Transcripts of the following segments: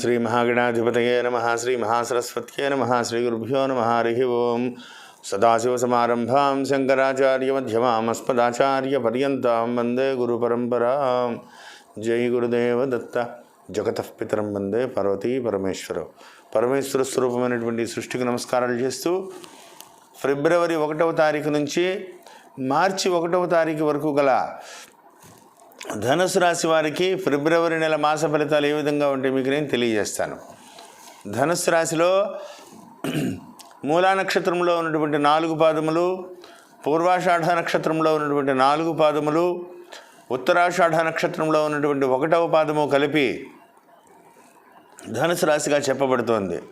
శ్రీ మహాగణాధిపతయే నమ శ్రీ మహాసరస్వత్యే నమ శ్రీ గురుభ్యో నమ హరి ఓం. సదాశివసమారంభాం శంకరాచార్యమధ్యమాం అస్మదాచార్యపర్యంతం వందే గురుపరంపరాం జై గురుదేవ దత్త. జగతః పితరం వందే పార్వతీ పరమేశ్వరం. పరమేశ్వర స్వరూపమైనటువంటి సృష్టికి నమస్కారాలు చేస్తూ ఫిబ్రవరి ఒకటవ తారీఖు నుంచి మార్చి ఒకటవ తారీఖు వరకు గల ధనుసు రాశి వారికి ఫిబ్రవరి నెల మాస ఫలితాలు ఏ విధంగా ఉంటే మీకు నేను తెలియజేస్తాను. ధనుసు రాశిలో మూలా నక్షత్రంలో ఉన్నటువంటి నాలుగు పాదములు పూర్వాషాఢ నక్షత్రంలో ఉన్నటువంటి నాలుగు పాదములు ఉత్తరాషాఢ నక్షత్రంలో ఉన్నటువంటి ఒకటవ పాదము కలిపి ధనుసు రాశిగా చెప్పబడుతోంది.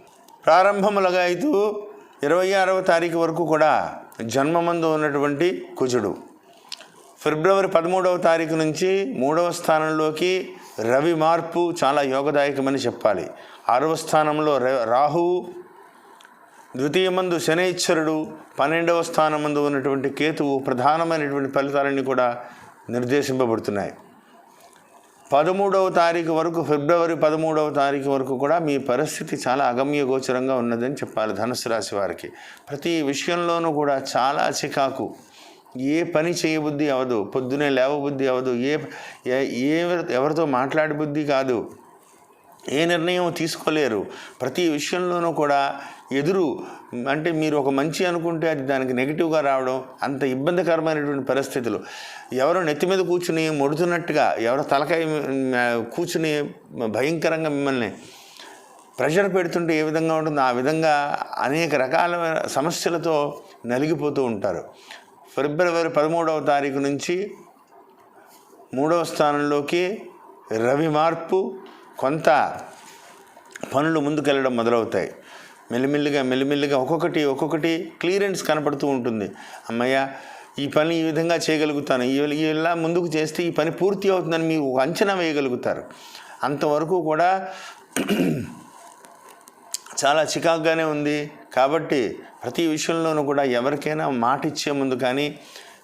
ప్రారంభములుగా అయితే ఇరవై ఆరవ తారీఖు వరకు కూడా జన్మమందు ఉన్నటువంటి కుజుడు. ఫిబ్రవరి పదమూడవ తారీఖు నుంచి మూడవ స్థానంలోకి రవి మార్పు చాలా యోగదాయకమని చెప్పాలి. ఆరవ స్థానంలో ర- రాహువు ద్వితీయమందు శనైశ్వరుడు పన్నెండవ స్థానమందు ఉన్నటువంటి కేతువు ప్రధానమైనటువంటి ఫలితాలన్నీ కూడా నిర్దేశింపబడుతున్నాయి. పదమూడవ తారీఖు వరకు ఫిబ్రవరి పదమూడవ తారీఖు వరకు కూడా మీ పరిస్థితి చాలా అగమ్య గోచరంగా ఉన్నదని చెప్పాలి ధనుసు రాశి వారికి. ప్రతి విషయంలోనూ కూడా చాలా చికాకు ఏ పని చేయబుద్ధి అవదు పొద్దునే లేవబుద్ధి అవదు ఏ ఏ- ఎవరితో మాట్లాడే బుద్ధి కాదు ఏ నిర్ణయం తీసుకోలేరు. ప్రతి విషయంలోనూ కూడా ఎదురు అంటే మీరు ఒక మంచి అనుకుంటే అది దానికి నెగిటివ్గా రావడం అంత ఇబ్బందికరమైనటువంటి పరిస్థితులు. ఎవరో నెత్తి మీద కూర్చుని మొడుతున్నట్టుగా ఎవరో తలకాయ కూర్చుని భయంకరంగా మిమ్మల్ని ప్రెషర్ పెడుతుంటే ఏ విధంగా ఉంటుందో ఆ విధంగా అనేక రకాల సమస్యలతో నలిగిపోతూ ఉంటారు. ఫిబ్రవరి పదమూడవ తారీఖు నుంచి మూడవ స్థానంలోకి రవి మార్పు కొంత పనులు ముందుకెళ్ళడం మొదలవుతాయి. మెల్లిమెల్లిగా మెల్లిమెల్లిగా ఒక్కొక్కటి ఒక్కొక్కటి క్లియరెన్స్ కనపడుతూ ఉంటుంది. అమ్మయ్య ఈ పని ఈ విధంగా చేయగలుగుతాను. ఇలా ముందుకు చేస్తే ఈ పని పూర్తి అవుతుందని మీకు ఒక అంచనా వేయగలుగుతారు. అంతవరకు కూడా చాలా చికాకుగానే ఉంది. కాబట్టి ప్రతి విషయంలోనూ కూడా ఎవరికైనా మాట ఇచ్చే ముందు కానీ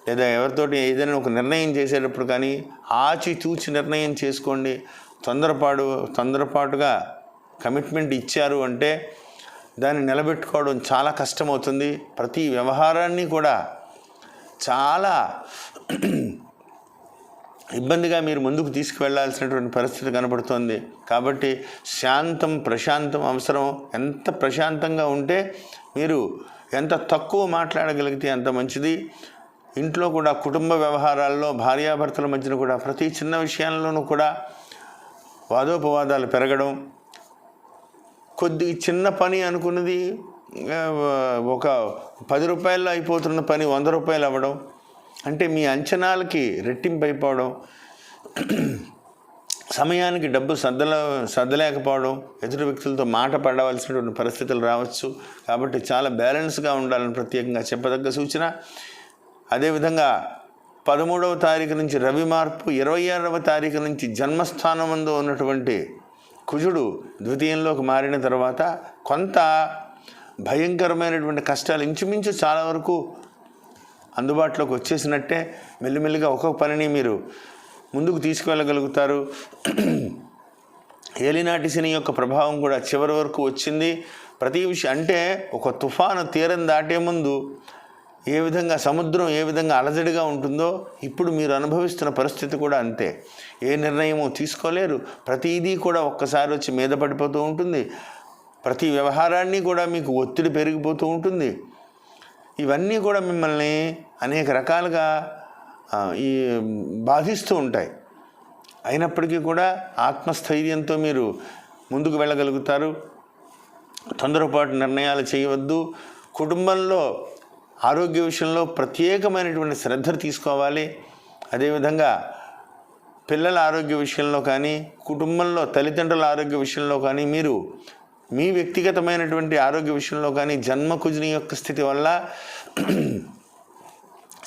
లేదా ఎవరితోటి ఏదైనా ఒక నిర్ణయం చేసేటప్పుడు కానీ ఆచితూచి నిర్ణయం చేసుకోండి. తొందరపాటు తొందరపాటుగా కమిట్మెంట్ ఇచ్చారు అంటే దాన్ని నిలబెట్టుకోవడం చాలా కష్టమవుతుంది. ప్రతి వ్యవహారాన్ని కూడా చాలా ఇబ్బందిగా మీరు ముందుకు తీసుకువెళ్ళాల్సినటువంటి పరిస్థితి కనబడుతోంది. కాబట్టి శాంతం ప్రశాంతం అవసరం. ఎంత ప్రశాంతంగా ఉంటే మీరు ఎంత తక్కువ మాట్లాడగలిగితే అంత మంచిది. ఇంట్లో కూడా కుటుంబ వ్యవహారాల్లో భార్యాభర్తల మధ్యన కూడా ప్రతి చిన్న విషయాల్లోనూ కూడా వాదోపవాదాలు పెరగడం. కొద్ది చిన్న పని అనుకున్నది ఒక పది రూపాయల్లో అయిపోతున్న పని వంద రూపాయలు అవ్వడం. అంటే మీ అంచనాలకి రెట్టింపైపోవడం సమయానికి డబ్బు సర్దల సర్దలేకపోవడం ఎదుటి వ్యక్తులతో మాట పడవలసినటువంటి పరిస్థితులు రావచ్చు. కాబట్టి చాలా బ్యాలెన్స్గా ఉండాలని ప్రత్యేకంగా చెప్పదగ్గ సూచన. అదేవిధంగా పదమూడవ తారీఖు నుంచి రవి మార్పు ఇరవై ఆరవ తారీఖు నుంచి జన్మస్థానముందు ఉన్నటువంటి కుజుడు ద్వితీయంలోకి మారిన తర్వాత కొంత భయంకరమైనటువంటి కష్టాలు ఇంచుమించు చాలా వరకు అందుబాటులోకి వచ్చేసినట్టే మెల్లిమెల్లిగా ఒక్కొక్క పనిని మీరు ముందుకు తీసుకువెళ్ళగలుగుతారు. ఏలినాటి శని యొక్క ప్రభావం కూడా చివరి వరకు వచ్చింది. ప్రతి విషయం అంటే ఒక తుఫాను తీరం దాటే ముందు ఏ విధంగా సముద్రం ఏ విధంగా అలజడిగా ఉంటుందో ఇప్పుడు మీరు అనుభవిస్తున్న పరిస్థితి కూడా అంతే. ఏ నిర్ణయము తీసుకోలేరు. ప్రతిదీ కూడా ఒక్కసారి వచ్చి మీద పడిపోతూ ఉంటుంది. ప్రతి వ్యవహారాన్ని కూడా మీకు ఒత్తిడి పెరిగిపోతూ ఉంటుంది. ఇవన్నీ కూడా మిమ్మల్ని అనేక రకాలుగా ఈ బాధిస్తూ ఉంటాయి. అయినప్పటికీ కూడా ఆత్మస్థైర్యంతో మీరు ముందుకు వెళ్ళగలుగుతారు. తొందరపాటు నిర్ణయాలు చేయవద్దు. కుటుంబంలో ఆరోగ్య విషయంలో ప్రత్యేకమైనటువంటి శ్రద్ధ తీసుకోవాలి. అదేవిధంగా పిల్లల ఆరోగ్య విషయంలో కానీ కుటుంబంలో తల్లిదండ్రుల ఆరోగ్య విషయంలో కానీ మీరు మీ వ్యక్తిగతమైనటువంటి ఆరోగ్య విషయంలో కానీ జన్మ కుజుని యొక్క స్థితి వల్ల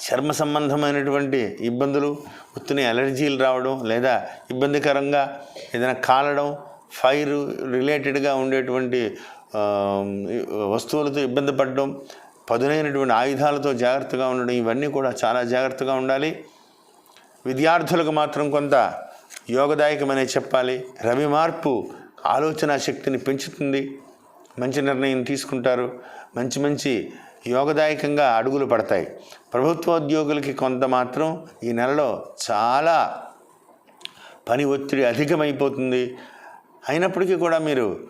చర్మ సంబంధమైనటువంటి ఇబ్బందులు ఉత్తుని అలర్జీలు రావడం లేదా ఇబ్బందికరంగా ఏదైనా కాలడం ఫైర్ రిలేటెడ్గా ఉండేటువంటి వస్తువులతో ఇబ్బంది పడడం పదునైనటువంటి ఆయుధాలతో జాగ్రత్తగా ఉండడం ఇవన్నీ కూడా చాలా జాగ్రత్తగా ఉండాలి. విద్యార్థులకు మాత్రం కొంత యోగదాయకమనే చెప్పాలి. రవి మార్పు ఆలోచన శక్తిని పెంచుతుంది. మంచి నిర్ణయం తీసుకుంటారు. మంచి మంచి యోగదాయకంగా అడుగులు పడతాయి. ప్రభుత్వోద్యోగులకి కొంత మాత్రం ఈ నెలలో చాలా పని ఒత్తిడి అధికమైపోతుంది. అయినప్పటికీ కూడా మీరు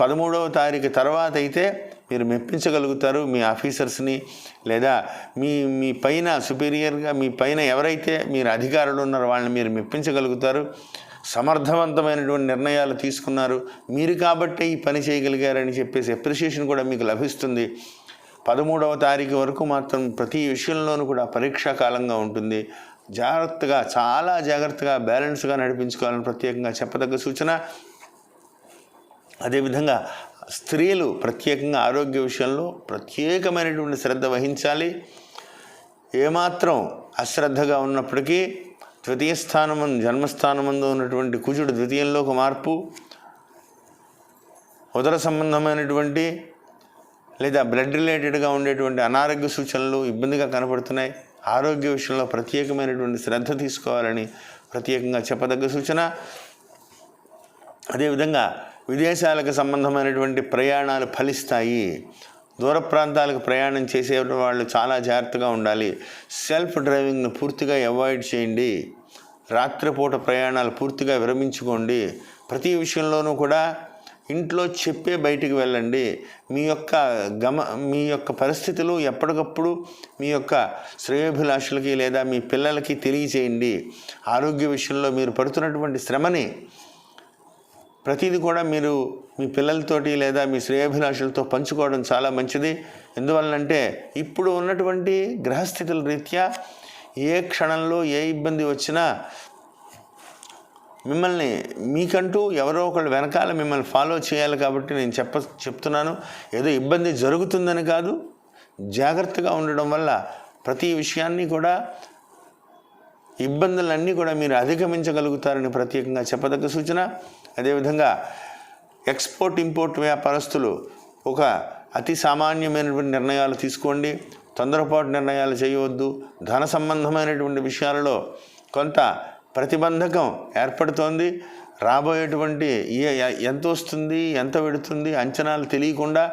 పదమూడవ తారీఖు తర్వాత అయితే మీరు మెప్పించగలుగుతారు మీ ఆఫీసర్స్ని లేదా మీ మీ పైన సుపీరియర్గా మీ పైన ఎవరైతే మీరు అధికారులు ఉన్నారో వాళ్ళని మీరు మెప్పించగలుగుతారు. సమర్థవంతమైనటువంటి నిర్ణయాలు తీసుకున్నారు. మీరు కాబట్టే ఈ పని చేయగలిగారని చెప్పేసి అప్రిషియేషన్ కూడా మీకు లభిస్తుంది. పదమూడవ తారీఖు వరకు మాత్రం ప్రతి విషయంలోనూ కూడా పరీక్షా కాలంగా ఉంటుంది. జాగ్రత్తగా చాలా జాగ్రత్తగా బ్యాలెన్స్గా నడిపించుకోవాలని ప్రత్యేకంగా చెప్పదగ్గ సూచన. అదేవిధంగా స్త్రీలు ప్రత్యేకంగా ఆరోగ్య విషయంలో ప్రత్యేకమైనటువంటి శ్రద్ధ వహించాలి. ఏమాత్రం అశ్రద్ధగా ఉన్నప్పటికీ ద్వితీయ స్థానము జన్మస్థానముందు ఉన్నటువంటి కుజుడు ద్వితీయంలో ఒక మార్పు ఉదర సంబంధమైనటువంటి లేదా బ్లడ్ రిలేటెడ్గా ఉండేటువంటి అనారోగ్య సూచనలు ఇబ్బందిగా కనపడుతున్నాయి. ఆరోగ్య విషయంలో ప్రత్యేకమైనటువంటి శ్రద్ధ తీసుకోవాలని ప్రత్యేకంగా చెప్పదగ్గ సూచన. అదేవిధంగా విదేశాలకు సంబంధమైనటువంటి ప్రయాణాలు ఫలిస్తాయి. దూర ప్రాంతాలకు ప్రయాణం చేసే వాళ్ళు చాలా జాగ్రత్తగా ఉండాలి. సెల్ఫ్ డ్రైవింగ్ను పూర్తిగా అవాయిడ్ చేయండి. రాత్రిపూట ప్రయాణాలు పూర్తిగా విరమించుకోండి. ప్రతి విషయంలోనూ కూడా ఇంట్లో చెప్పే బయటికి వెళ్ళండి. మీ యొక్క గమ మీ యొక్క పరిస్థితులు ఎప్పటికప్పుడు మీ యొక్క శ్రేయోభిలాషులకి లేదా మీ పిల్లలకి తెలియచేయండి ఆరోగ్య విషయంలో మీరు పడుతున్నటువంటి శ్రమని ప్రతిదీ కూడా మీరు మీ పిల్లలతోటి లేదా మీ శ్రేయాభిలాషులతో పంచుకోవడం చాలా మంచిది. ఎందువలనంటే ఇప్పుడు ఉన్నటువంటి గ్రహస్థితుల రీత్యా ఏ క్షణంలో ఏ ఇబ్బంది వచ్చినా మిమ్మల్ని మీకంటూ ఎవరో ఒకళ్ళు వెనకాల మిమ్మల్ని ఫాలో చేయాలి కాబట్టి నేను చెప్ప చెప్తున్నాను. ఏదో ఇబ్బంది జరుగుతుందని కాదు జాగ్రత్తగా ఉండడం వల్ల ప్రతి విషయాన్ని కూడా ఇబ్బందులన్నీ కూడా మీరు అధిగమించగలుగుతారని ప్రత్యేకంగా చెప్పదగ్గ సూచన. అదేవిధంగా ఎక్స్పోర్ట్ ఇంపోర్ట్ వ్యాపారస్తులు ఒక అతి సామాన్యమైనటువంటి నిర్ణయాలు తీసుకోండి. తొందరపాటు నిర్ణయాలు చేయవద్దు. ధన సంబంధమైనటువంటి విషయాలలో కొంత ప్రతిబంధకం ఏర్పడుతోంది. రాబోయేటువంటి ఏ ఎంత వస్తుంది ఎంత పెడుతుంది అంచనాలు తెలియకుండా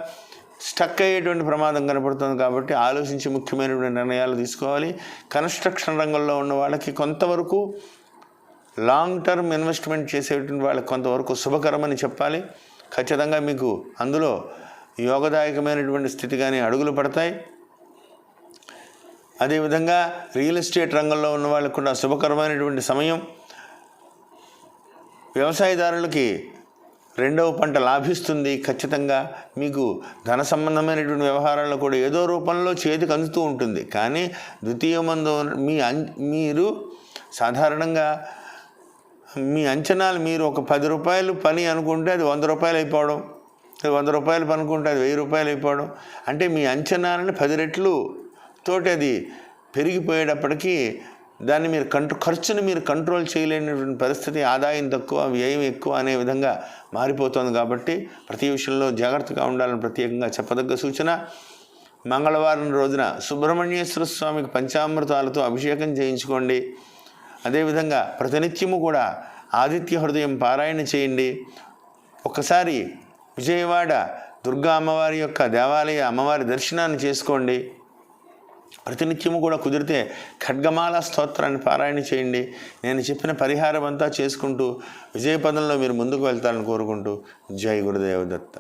స్టక్ అయ్యేటువంటి ప్రమాదం కనపడుతుంది కాబట్టి ఆలోచించి ముఖ్యమైనటువంటి నిర్ణయాలు తీసుకోవాలి. కన్స్ట్రక్షన్ రంగంలో ఉన్న వాళ్ళకి కొంతవరకు లాంగ్ టర్మ్ ఇన్వెస్ట్మెంట్ చేసేటువంటి వాళ్ళకి కొంతవరకు శుభకరమని చెప్పాలి. ఖచ్చితంగా మీకు అందులో యోగదాయకమైనటువంటి స్థితి కానీ అడుగులు పడతాయి. అదేవిధంగా రియల్ ఎస్టేట్ రంగంలో ఉన్న వాళ్ళకు కూడా శుభకరమైనటువంటి సమయం. వ్యవసాయదారులకి రెండవ పంట లాభిస్తుంది ఖచ్చితంగా మీకు ధన సంబంధమైనటువంటి వ్యవహారాల్లో కూడా ఏదో రూపంలో చేతికి అందుతూ ఉంటుంది. కానీ ద్వితీయ మందు మీ అం మీరు సాధారణంగా మీ అంచనాలు మీరు ఒక పది రూపాయలు పని అనుకుంటే అది వంద రూపాయలు అయిపోవడం అది వంద రూపాయలు పని అనుకుంటే అది వెయ్యి రూపాయలు అయిపోవడం. అంటే మీ అంచనాలను పది రెట్లు తోటి అది పెరిగిపోయేటప్పటికీ దాన్ని మీరు కంట్రో ఖర్చును మీరు కంట్రోల్ చేయలేనటువంటి పరిస్థితి ఆదాయం తక్కువ వ్యయం ఎక్కువ అనే విధంగా మారిపోతుంది కాబట్టి ప్రతి విషయంలో జాగ్రత్తగా ఉండాలని ప్రత్యేకంగా చెప్పదగ్గ సూచన. మంగళవారం రోజున సుబ్రహ్మణ్యేశ్వర స్వామికి పంచామృతాలతో అభిషేకం చేయించుకోండి. అదేవిధంగా ప్రతినిత్యము కూడా ఆదిత్య హృదయం పారాయణ చేయండి. ఒకసారి విజయవాడ దుర్గా అమ్మవారి యొక్క దేవాలయ అమ్మవారి దర్శనాన్ని చేసుకోండి. ప్రతినిత్యము కూడా కుదిరితే ఖడ్గమాల స్తోత్రాన్ని పారాయణ చేయండి. నేను చెప్పిన పరిహారం అంతా చేసుకుంటూ విజయపదంలో మీరు ముందుకు వెళ్తారని కోరుకుంటూ జై గురుదేవదత్త.